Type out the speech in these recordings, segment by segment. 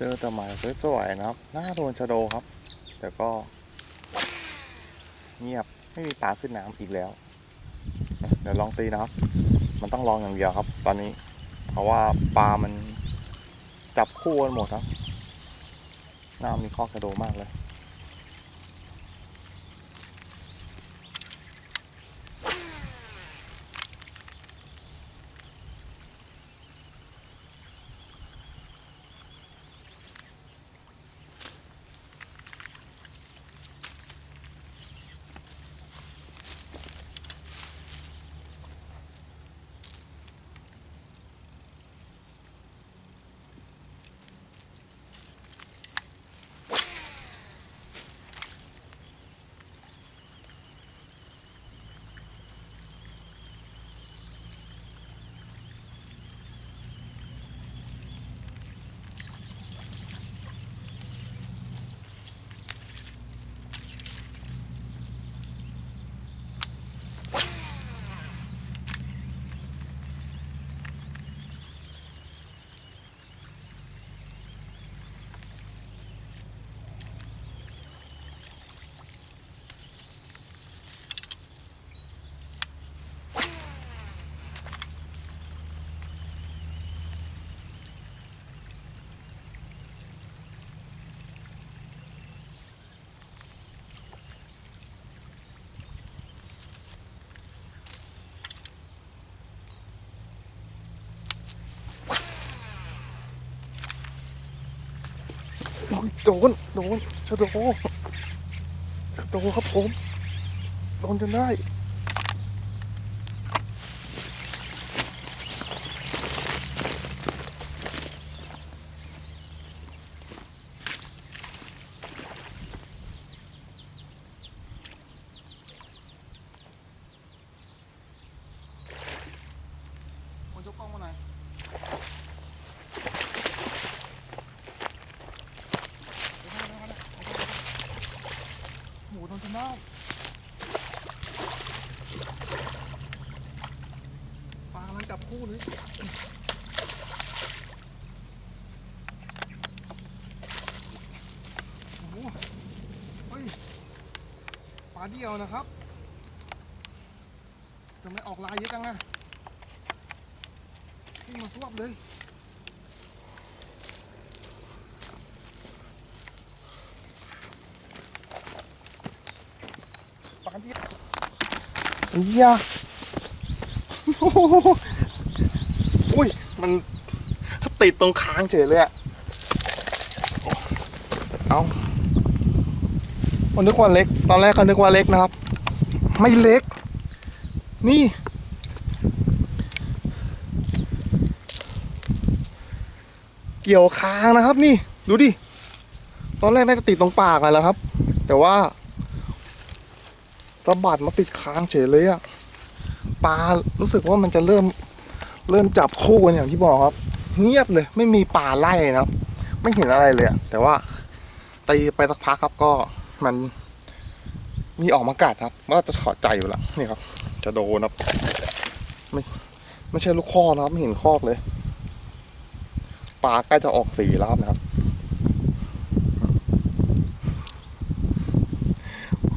เจอแต่หมายสวยๆนะครับ หน้าโดนชะโดครับ แต่ก็ เงียบ ไม่มีปลาขึ้นน้ำอีกแล้ว เดี๋ยวลองตีนะครับ มันต้องลองอย่างเดียวครับ ตอนนี้ เพราะว่าปลามันจับคู่กันหมดครับ หน้ามีข้อกระโดมากเลย อ้ยโดน โดนชะโดชะโดครับผม โดนจนได้ คนยกกล้องมาหน่อยหมูโดนจนได้ปลากำลังจับคู่เลยโอ้โหเฮ้ย ปลาเดียวนะครับจะไม่ออกลายเยอะจังอะขึ้นมาสวบเลยปานที่เฮียโอ้โห อุ้ย มันติดตรงค้างเฉยเลยอะเอาผมนึกว่าเล็ก ตอนแรกเขานึกว่าเล็กนะครับ ไม่เล็ก นี่ เกี่ยวค้างนะครับ นี่ ดูดิ ตอนแรกน่าจะติดตรงปากอะแหล้วครับ แต่ว่าสะบัดมาติดค้างเฉยเลยอะปลารู้สึกว่ามันจะเริ่ม เริ่มจับคู่กันอย่างที่บอกครับ เงียบเลยไม่มีปลาไล่นะครับ ไม่เห็นอะไรเลยแต่ว่าตีไปสักพักครับก็มัน มีออกมากัดครับว่าจะถอดใจอยู่ละนี่ครับ จะโดนครับไม่ไม่ใช่ลูกข้อนะครับ ไม่เห็นคอกเลยปลาใกล้จะออกสีแล้วครับนะครับ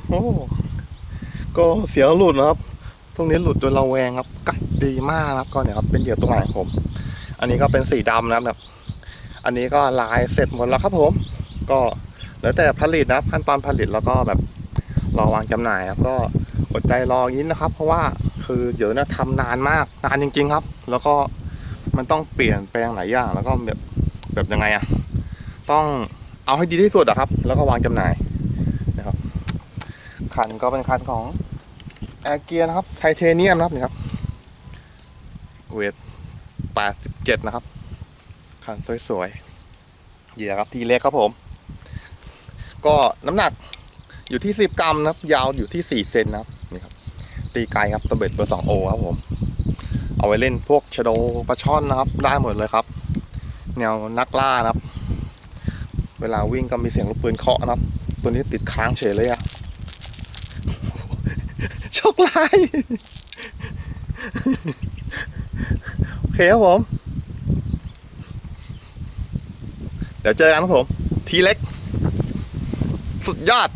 โอ้ก็เสียหลุดนะครับ ตรงนี้หลุดจนเราแวงครับกัด ดีมากนะครับก็เนี่ยครับเป็นเหยื่อตัวใหม่ของผม อันนี้ก็เป็นสีดำนะครับแบบอันนี้ก็ลายเสร็จหมดแล้วครับผม ก็แล้วแต่ผลิตนะครับ ขั้นตอนผลิตแล้วก็แบบรอวางจำหน่ายครับก็อดใจรออย่างนี้นะครับ เพราะว่าคือเดี๋ยวนะทำนานมากนานจริง ๆ ครับ แล้วก็มันต้องเปลี่ยนแปลงหลายอย่างแล้วก็แบบแบบยังไงอะต้องเอาให้ดีที่สุดอะครับ แล้วก็วางจำหน่ายนะครับคันก็เป็นคันของแอร์เกียนะครับไทเทเนียมนะครับนี่ครับ เวท87นะครับ คันสวยๆ เหยื่อครับ ทีเล็กครับผม ก็น้ำหนักอยู่ที่10กรัมนะครับ ยาวอยู่ที่4เซนนะครับ นี่ครับ ตีไกลครับตะเบ็ดเบอร์2โอครับผม เอาไว้เล่นพวกชะโดปลาช่อนนะครับ ได้หมดเลยครับ แนวนักล่านะครับ เวลาวิ่งก็มีเสียงลูกปืนเคาะนะครับ ตัวนี้ติดค้างเฉยเลยอะโชคร้าย ครับผม เดี๋ยวเจอกันครับผม ทีเล็ก สุดยอด